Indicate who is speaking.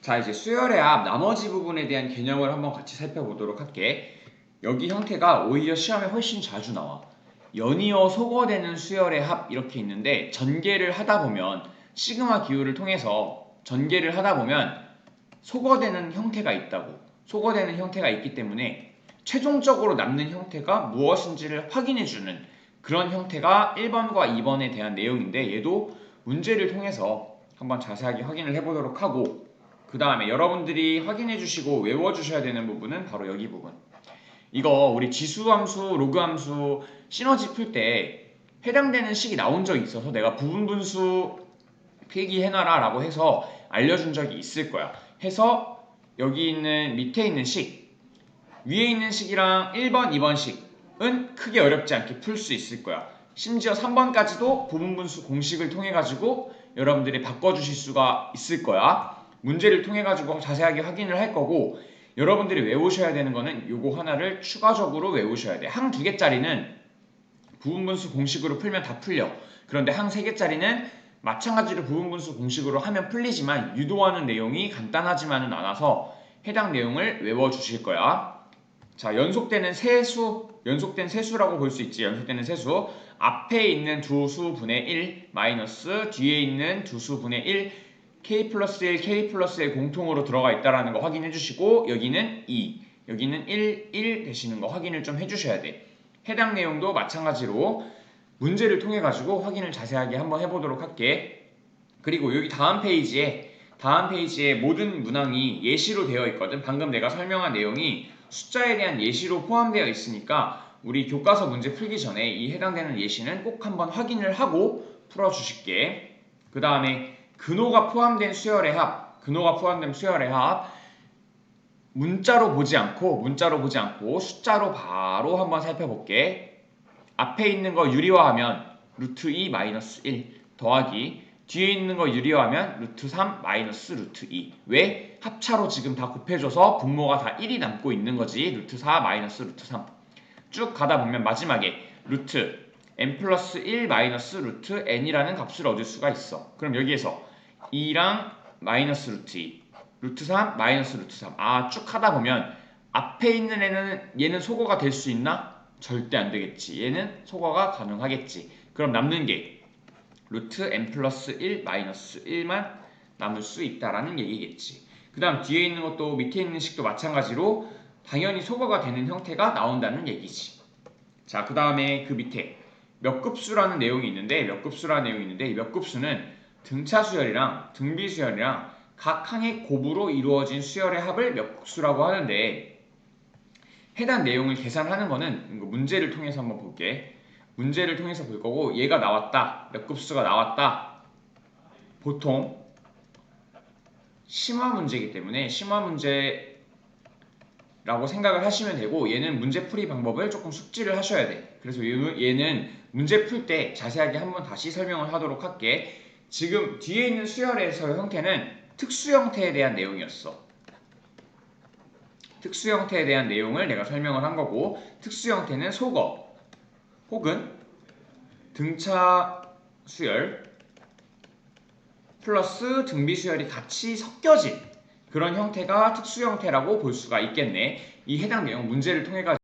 Speaker 1: 자 이제 수열의 합 나머지 부분에 대한 개념을 한번 같이 살펴보도록 할게. 여기 형태가 오히려 시험에 훨씬 자주 나와. 연이어 소거되는 수열의 합 이렇게 있는데 전개를 하다 보면 시그마 기호를 통해서 전개를 하다 보면 소거되는 형태가 있다고. 소거되는 형태가 있기 때문에 최종적으로 남는 형태가 무엇인지를 확인해 주는 그런 형태가 1번과 2번에 대한 내용인데 얘도 문제를 통해서 한번 자세하게 확인을 해보도록 하고 그 다음에 여러분들이 확인해 주시고 외워 주셔야 되는 부분은 바로 여기 부분. 이거 우리 지수함수, 로그함수 시너지 풀 때 해당되는 식이 나온 적이 있어서 내가 부분분수 필기해놔라 라고 해서 알려준 적이 있을 거야. 해서 여기 있는 밑에 있는 식, 위에 있는 식이랑 1번, 2번 식은 크게 어렵지 않게 풀 수 있을 거야. 심지어 3번까지도 부분분수 공식을 통해 가지고 여러분들이 바꿔주실 수가 있을 거야. 문제를 통해 가지고 자세하게 확인을 할 거고 여러분들이 외우셔야 되는 거는 요거 하나를 추가적으로 외우셔야 돼. 항 두 개짜리는 부분분수 공식으로 풀면 다 풀려. 그런데 항 세 개짜리는 마찬가지로 부분분수 공식으로 하면 풀리지만 유도하는 내용이 간단하지만은 않아서 해당 내용을 외워 주실 거야. 자, 연속되는 세수, 연속된 세수라고 볼 수 있지. 연속되는 세수. 앞에 있는 두 수분의 1 마이너스 뒤에 있는 두 수분의 1 k 플러스 1, k 플러스 1 공통으로 들어가 있다라는 거 확인해 주시고 여기는 2, 여기는 1, 1 되시는 거 확인을 좀 해주셔야 돼. 해당 내용도 마찬가지로 문제를 통해 가지고 확인을 자세하게 한번 해보도록 할게. 그리고 여기 다음 페이지에 다음 페이지에 모든 문항이 예시로 되어 있거든. 방금 내가 설명한 내용이 숫자에 대한 예시로 포함되어 있으니까 우리 교과서 문제 풀기 전에 이 해당되는 예시는 꼭 한번 확인을 하고 풀어주실게. 그 다음에 근호가 포함된 수열의 합, 근호가 포함된 수열의 합, 문자로 보지 않고 문자로 보지 않고 숫자로 바로 한번 살펴볼게. 앞에 있는 거 유리화하면 루트 2 마이너스 1 더하기 뒤에 있는 거 유리화하면 루트 3 마이너스 루트 2. 왜? 합차로 지금 다 곱해줘서 분모가 다 1이 남고 있는 거지. 루트 4 마이너스 루트 3. 쭉 가다 보면 마지막에 루트 n 플러스 1 마이너스 루트 n이라는 값을 얻을 수가 있어. 그럼 여기에서 2랑 마이너스 루트 2, 루트 3 마이너스 루트 3. 아, 쭉 하다 보면 앞에 있는 애는 얘는 소거가 될 수 있나? 절대 안 되겠지. 얘는 소거가 가능하겠지. 그럼 남는 게 루트 n 플러스 1 마이너스 1만 남을 수 있다라는 얘기겠지. 그 다음 뒤에 있는 것도 밑에 있는 식도 마찬가지로 당연히 소거가 되는 형태가 나온다는 얘기지. 자, 그 다음에 그 밑에 몇 급수라는 내용이 있는데 몇 급수라는 내용이 있는데 이몇 급수는 등차 수열이랑 등비 수열이랑 각 항의 곱으로 이루어진 수열의 합을 몇 급수라고 하는데 해당 내용을 계산하는 거는 문제를 통해서 한번 볼게. 문제를 통해서 볼 거고 얘가 나왔다. 몇 급수가 나왔다. 보통 심화 문제이기 때문에 심화 문제라고 생각을 하시면 되고 얘는 문제 풀이 방법을 조금 숙지를 하셔야 돼. 그래서 얘- 얘는 문제 풀 때 자세하게 한번 다시 설명을 하도록 할게. 지금 뒤에 있는 수열에서의 형태는 특수 형태에 대한 내용이었어. 특수 형태에 대한 내용을 내가 설명을 한 거고 특수 형태는 속어 혹은 등차 수열 플러스 등비 수열이 같이 섞여진 그런 형태가 특수 형태라고 볼 수가 있겠네. 이 해당 내용 문제를 통해 가지고